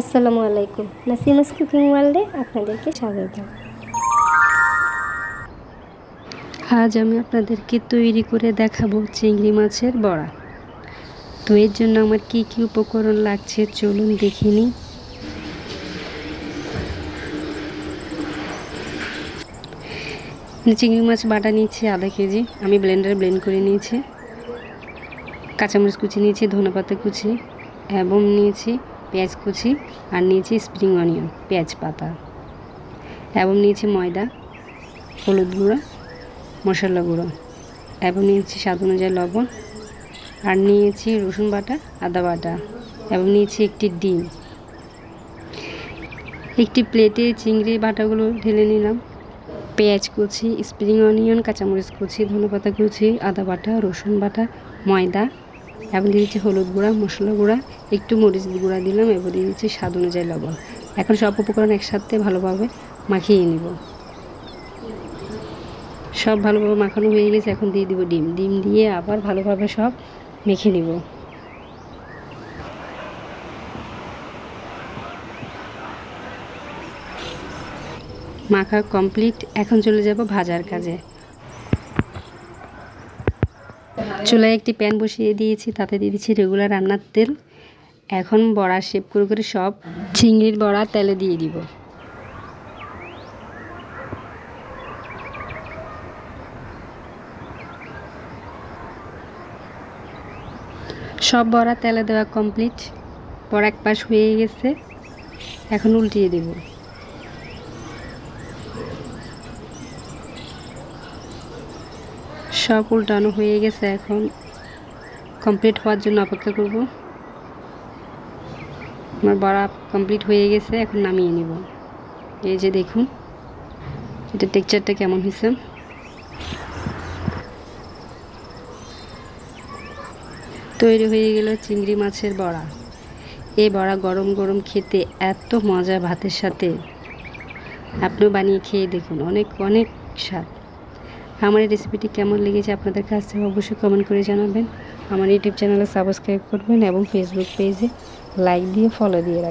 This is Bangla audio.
আসসালামু আলাইকুম। নাসিমাস কুকিং ওয়ার্ল্ডে আপনাদেরকে স্বাগত। আজ আমি আপনাদেরকে তৈরি করে দেখাবো চিংড়ি মাছের বড়া। তো এর জন্য আমার কি কি উপকরণ লাগছে চলুন দেখে নিই। চিংড়ি মাছ বাটা নিয়েছি আধা কেজি। আমি ব্লেন্ডারে ব্লেন্ড করে নিয়েছি। কাঁচামরিচ কুচি নিয়েছি, ধনেপাতা কুচি, এবং নিয়েছি পেঁয়াজ কুচি আর নিয়েছি স্প্রিং অনিয়ন পেঁয়াজ পাতা। এবং নিয়েছি ময়দা, হলুদ গুঁড়ো, মশলা গুঁড়ো। এবং নিয়েছি স্বাদ অনুযায়ী লবণ। আর নিয়েছি রসুন বাটা, আদা বাটা। এবং নিয়েছি একটি ডিম। একটি প্লেটে চিংড়ি বাটাগুলো ঢেলে নিলাম। পেঁয়াজ কুচি স্প্রিং অনিয়ন কাঁচামরিচ কুচি, ধনেপাতা কুচি, আদা বাটা, রসুন বাটা, ময়দা। এবং দিয়েছি হলুদ গুঁড়া, মশলা গুঁড়া, একটু মরিচ গুঁড়া দিলাম এবং দিয়ে দিচ্ছি স্বাদ অনুযায়ী লবণ। এখন সব উপকরণ একসাথে ভালোভাবে মাখিয়ে নিব। সব ভালোভাবে মাখানো হয়ে গেছে, এখন দিয়ে দিব ডিম। ডিম দিয়ে আবার ভালোভাবে সব মেখে নিব। মাখা কমপ্লিট, এখন চলে যাব ভাজার কাজে। চুলায় একটি প্যান বসিয়ে দিয়েছি, তাতে দিয়ে দিচ্ছি রেগুলার রান্নার তেল। এখন বড়া শেপ করে করে সব চিংড়ির বড়া তেলে দিয়ে দিব। সব বড়া তেলে দেওয়া কমপ্লিট বড়া এক পাশ হয়ে গেছে। এখন উল্টিয়ে দেব। সব উল্টানো হয়ে গেছে এখন। কমপ্লিট হওয়ার জন্য অপেক্ষা করব। আমার বড়া কমপ্লিট হয়ে গেছে, এখন নামিয়ে নেব। এই যে দেখুন, এটা টেক্সচারটা কেমন হয়েছে। তৈরি হয়ে গেল চিংড়ি মাছের বড়া। এই বড়া গরম গরম খেতে এত মজা ভাতের সাথে। আপনিও বানিয়ে খেয়ে দেখুন, অনেক অনেক স্বাদ। আমার এই রেসিপিটি কেমন লেগেছে আপনাদের কাছ অবশ্যই কমেন্ট করে জানাবেন। আমার ইউটিউব চ্যানেলে সাবস্ক্রাইব করবেন এবং ফেসবুক পেজে লাইক দিয়ে ফলো দিয়ে রাখবেন।